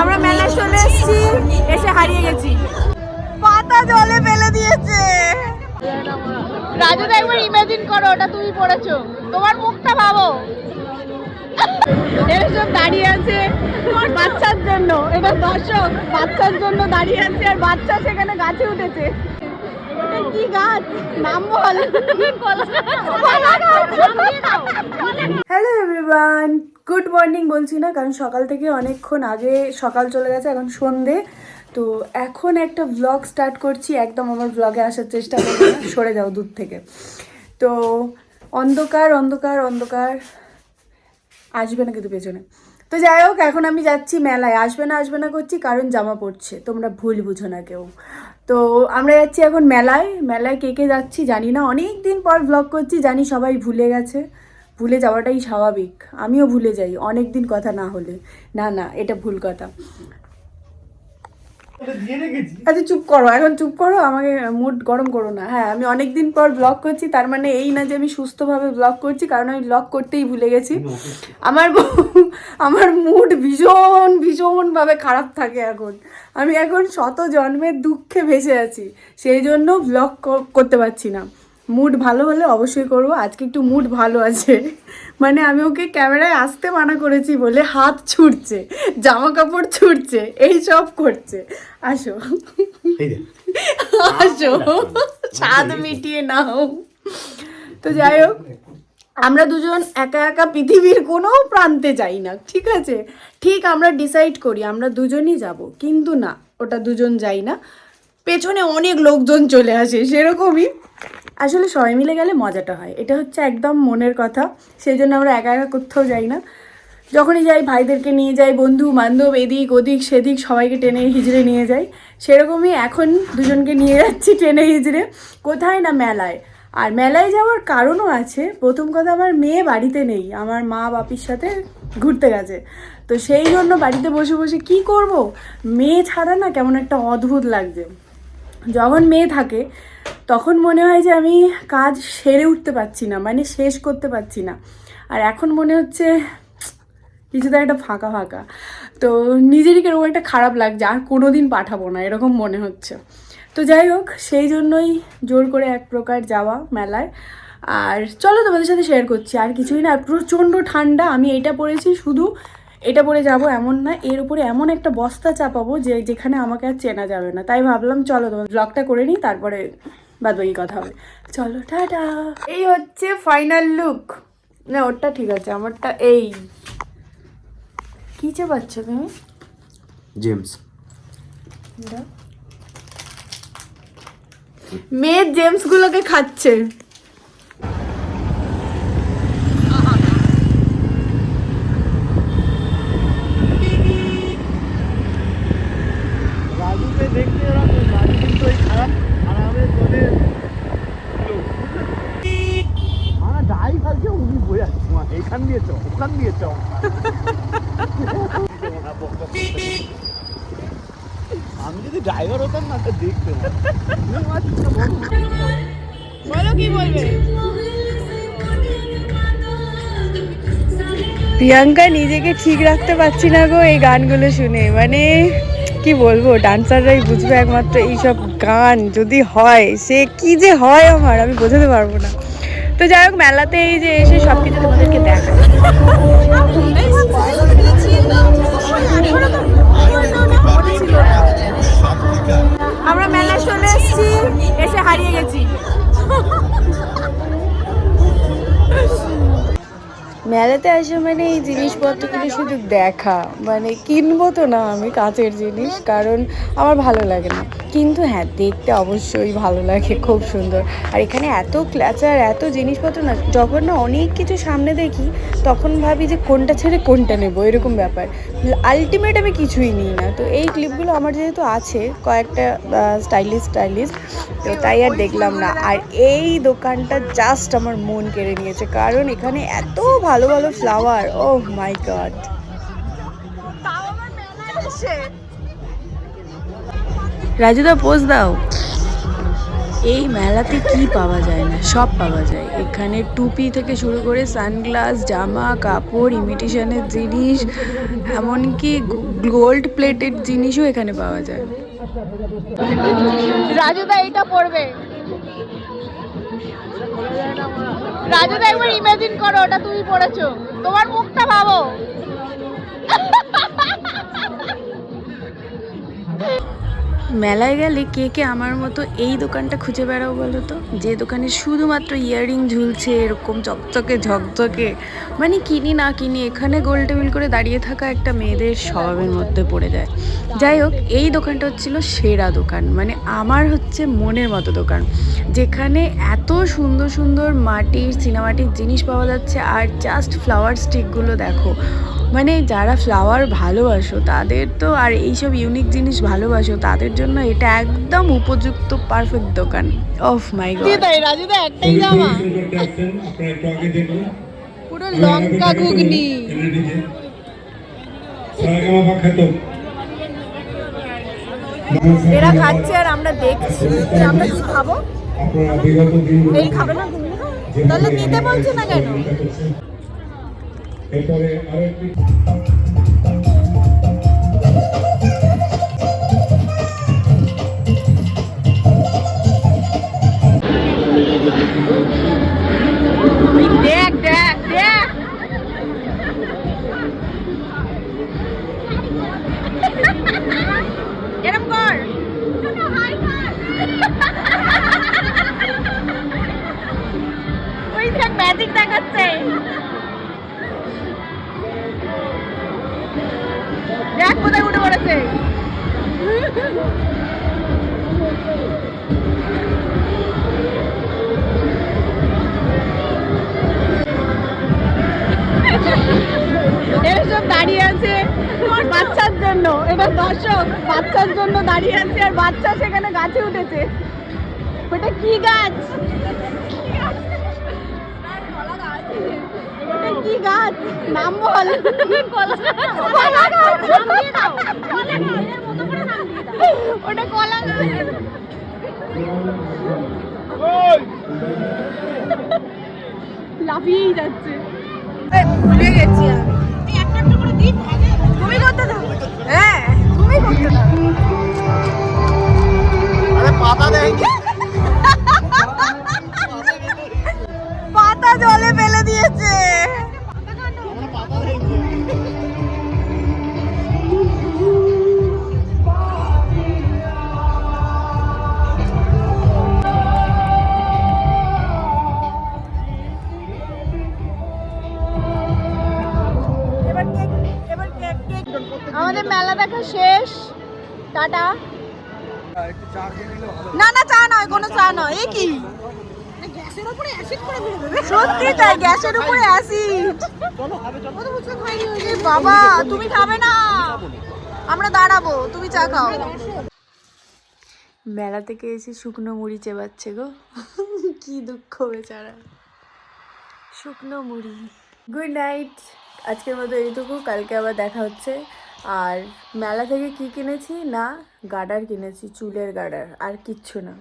আমরা মেলা চলে এসেছি, এসে হারিয়ে গেছি। পাতা জলে ফেলে দিয়েছে। রাজুদা, একবার ইমাজিন করো, ওটা তুমি পড়েছো। তোমার মুখটা ভাবো। এসব দাঁড়িয়ে আছে বাচ্চার জন্য। এটা দর্শক বাচ্চার জন্য দাঁড়িয়ে আছে আর বাচ্চা সেখানে গাছে উঠেছে। হ্যালো এভরিওয়ান গুড মর্নিং বলছি না, কারণ সকাল থেকে অনেকক্ষণ আগে সকাল চলে গেছে, এখন সন্ধে। তো এখন একটা ব্লগ স্টার্ট করছি, একদম আমার ব্লগে আসার চেষ্টা করব না, সরে যাও দূর থেকে। তো অন্ধকার অন্ধকার অন্ধকার। আসবে না কিন্তু পেছনে? তো যাই হোক এখন আমি যাচ্ছি মেলায়। আসবে না আসবে না করছি কারণ জামা পড়ছে। তোমরা ভুল বুঝো না কেউ। তো আমরা যাচ্ছি এখন মেলায়। মেলায় কে কে যাচ্ছি জানি না। অনেক দিন পর ব্লগ করছি জানি সবাই ভুলে গেছে। ভুলে যাওয়াটাই স্বাভাবিক। আমিও ভুলে যাই অনেক দিন কথা না হলে। না না এটা ভুল কথা। আচ্ছা চুপ করো এখন চুপ করো আমাকে মুড গরম করো না। হ্যাঁ আমি অনেক দিন পর ব্লগ করছি তার মানে এই না যে আমি সুস্থভাবে ব্লগ করছি কারণ আমি ব্লগ করতেই ভুলে গেছি। আমার ব- আমার মুড ভীষণ ভীষণভাবে খারাপ থাকে এখন। আমি এখন শত জন্মের দুঃখে ভেসে আছি সেই জন্য ব্লগ করতে পারছি না। মুড ভালো হলে অবশ্যই করব আজকে একটু মুড ভালো আছে। মানে আমি ওকে ক্যামেরায় আসতে মানা করেছি বলে হাত ছুটছে জামা কাপড় ছুটছে এই সব করছে। আসো। আসো। স্বাদ মিটিয়ে নাও। তো যাই হোক। আমরা দুজন একা একা পৃথিবীর কোনো প্রান্তে যাই না, ঠিক আছে? ঠিক আমরা ডিসাইড করি, আমরা দুজনই যাব, কিন্তু না, ওটা দুজন যাই না। পেছনে অনেক লোকজন চলে আসে, সেরকমই। আসলে সবাই মিলে গেলে মজাটা হয়, এটা হচ্ছে একদম মনের কথা সেই জন্য আমরা একা একা কোথাও যাই না। যখনই যাই, ভাইদেরকে নিয়ে যাই, বন্ধু, বান্ধব, এদিক, ওদিক, সেদিক, সবাইকে টেনে হিজড়ে নিয়ে যাই। সেরকমই এখন দুজনকে নিয়ে যাচ্ছি, টেনে হিজড়ে। কোথায় না মেলায় আর মেলায় যাওয়ার কারণও আছে। প্রথম কথা, আমার মেয়ে বাড়িতে নেই। আমার মা বাপির সাথে ঘুরতে গেছে। তো সেই জন্য বাড়িতে বসে বসে কি করব? মেয়ে ছাড়া না কেমন একটা অদ্ভুত লাগছে। যখন মেয়ে থাকে, তখন মনে হয় যে আমি কাজ সেরে উঠতে পারছি না মানে শেষ করতে পারছি না। আর এখন মনে হচ্ছে কিছুতে একটা ফাঁকা ফাঁকা। তো নিজেরই কীরকম একটা খারাপ লাগছে, আর কোনো দিন পাঠাবো না, এরকম মনে হচ্ছে। তো যাই হোক সেই জন্যই জোর করে এক প্রকার যাওয়া মেলায়। আর চলো তোমাদের সাথে শেয়ার করছি আর কিছুই না প্রচণ্ড ঠান্ডা আমি এটা পরেছি শুধু এটা পরে যাব এমন না এর উপরে এমন একটা বস্তা চাপাবো যে যেখানে আমাকে আর চেনা যাবে না। তাই ভাবলাম চলো তোমার ব্লগটা করে নিই তারপরে বাদ বাকি কথা হবে। চলো টাটা! এই হচ্ছে ফাইনাল লুক না ওরটা ঠিক আছে আমারটা এই। কি চাপাচ্ছ তুমি? জেমস। মেয়ে জেমস গুলোকে খাচ্ছে রাজুকে দেখতে এরকম রাজু কিন্তু ওই খারাপ খারাপের দলে আমার যাই খাচ্ছে উনি বোঝাচ্ছে মা এখান দিয়ে চ ওখান দিয়ে চ আমি যদি ড্রাইভার হতাম না তো দেখতে বলো। কি বলবে? প্রিয়াঙ্কা নিজেকে ঠিক রাখতে পারছি না গো এই গানগুলো শুনে। মানে কি বলব ডান্সাররাই বুঝবে একমাত্র এইসব গান যদি হয় সে কি যে হয় আমার আমি বোঝাতে পারব না। তো যাই হোক মেলাতে এই যে এসে সব কিছু তোমাদেরকে দেখা মেলাতে আসা মানে এই জিনিসপত্রগুলো শুধু দেখা মানে কিনবো তো না আমি কাঁচের জিনিস, কারণ আমার ভালো লাগে না। কিন্তু হ্যাঁ দেখতে অবশ্যই ভালো লাগে, খুব সুন্দর। আর এখানে এত ক্ল্যাচার এত জিনিসপত্র না, যখন না অনেক কিছু সামনে দেখি, তখন ভাবি যে কোনটা ছেড়ে কোনটা নেব, এরকম ব্যাপার। আলটিমেট আমি কিছুই নিই না। তো এই ক্লিপগুলো আমার যেহেতু আছে, কয়েকটা স্টাইলিশ স্টাইলিশ তো তাই আর দেখলাম না। আর এই দোকানটা জাস্ট আমার মন কেড়ে নিয়েছে, কারণ এখানে এত ভালো ভালো ফ্লাওয়ার ও মাই গড রাজুদা পোজ দাও। এই মেলাতে কি পাওয়া যায় না? সব পাওয়া যায়। এখানে টুপি থেকে শুরু করে সানগ্লাস, জামা, কাপড় ইমিটেশনের জিনিস, এমনকি গোল্ড প্লেটেড জিনিসও এখানে পাওয়া যায়। রাজুদা এটা পড়বে। রাজুদা, একবার ইমাজিন করো, ওটা তুমি পড়েছো। তোমার মুখটা ভাবো। মেলায় গেলে কে কে আমার মতো এই দোকানটা খুঁজে বেড়াও বলো তো? যে দোকানে শুধুমাত্র ইয়াররিং ঝুলছে, এরকম চকচকে, ঝকঝকে মানে কিনি না কিনি, এখানে গোল টেবিল করে দাঁড়িয়ে থাকা একটা মেয়েদের স্বভাবের মধ্যে পড়ে যায়। যাই হোক, এই দোকানটা হচ্ছিল সেরা দোকান মানে আমার হচ্ছে মনের মতো দোকান, যেখানে এত সুন্দর সুন্দর মাটির সিনেমাটিক জিনিস পাওয়া যাচ্ছে, আর জাস্ট ফ্লাওয়ার স্টিকগুলো দেখো। মানে যারা ফ্লাওয়ার ভালোবাসো, তাদের তো আর এইসব ইউনিক জিনিস ভালোবাসো, তাদের জন্য এটা একদম উপযুক্ত পারফেক্ট দোকান। অফ মাই গড তাই রাজুদা একটাই জামা। পুরো। লঙ্কা ঘুগনি। এরা খাচ্ছে আর আমরা দেখছি যে আমরা কি খাব। এই খাবে না তাহলে নিতে বলছে না কেন? এরপরে আরও দেখ কোথায় উঠে পড়েছে। এরা সব দাঁড়িয়ে আছে বাচ্চার জন্য। এটা দর্শক, বাচ্চার জন্য দাঁড়িয়ে আছে আর বাচ্চা সেখানে গাছে উঠেছে। ওটা কি গাছ। কি গাছ নাম বল। কলা গাছ ওটা কলা গাছ লাফিয়েই যাচ্ছে। ভুলে গেছি আমি। তুমি করতে থাকো। হ্যাঁ তুমি করতে থাকো আরে শেষ। টাটা। না না, চা নয়, কোনো চা নয়। এ কি? সত্যি তাই, গ্যাসের উপরে অ্যাসিড বাবা, তুমি খাবে না। আমরা দাঁড়াবো, তুমি চা খাও। মেলা থেকে এসে শুকনো মুড়ি চেবাচ্ছে গো। কি দুঃখ বেচারা। শুকনো মুড়ি। গুড নাইট আজকের মতো এইটুকু, কালকে আবার দেখা হচ্ছে। আর মেলা থেকে কি কিনেছি? না গার্ডার কিনেছি চুলের গার্ডার আর কিচ্ছু না।